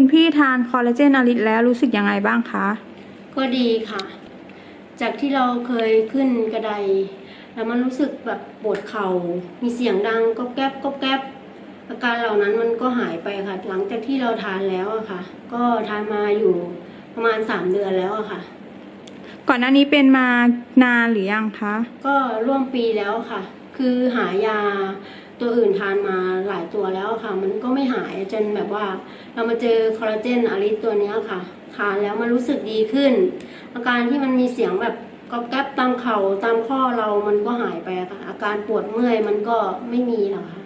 คุณพี่ทานคอลลาเจนอลิสแล้วรู้สึกยังไงบ้างคะ ก็ดีค่ะ จากที่เราเคยขึ้นกระได แล้วมันรู้สึกแบบปวดเขา่า มีเสียงดังก็แก๊บก็แก๊บอาการเหล่านั้นมันก็หายไปค่ะ หลังจากที่เราทานแล้วอะค่ะ ก็ทานมาอยู่ประมาณสามเดือนแล้วอะค่ะ ก่อนหน้านี้เป็นมานานหรือยังคะ ก็ร่วมปีแล้วค่ะ คือหายา ตัวอื่นทานมาหลายตัวแล้วค่ะ มันก็ไม่หายจนแบบว่า เรามาเจอคอลลาเจนอาริสตัวเนี้ยค่ะ ทานแล้วมันรู้สึกดีขึ้น อาการที่มันมีเสียงแบบก๊อบแก๊บตามเข่าตามข้อเรามันก็หายไปอะค่ะ อาการปวดเมื่อยมันก็ไม่มีแล้วค่ะ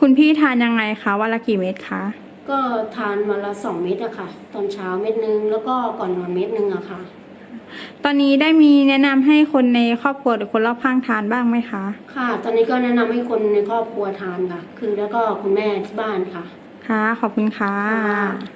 คุณพี่ทานยังไงคะวันละกี่เม็ดคะก็ทานวันละสองเม็ดอะค่ะ ตอนเช้าเม็ดนึงแล้วก็ก่อนนอนเม็ดนึงอะค่ะ ตอนนี้ได้มีแนะนำให้คนในครอบครัวหรือคนรอบข้างทานบ้างไหมคะ ค่ะ ตอนนี้ก็แนะนำให้คนในครอบครัวทานค่ะ คือแล้วก็คุณแม่ที่บ้านค่ะ ค่ะ ขอบคุณค่ะ ค่ะ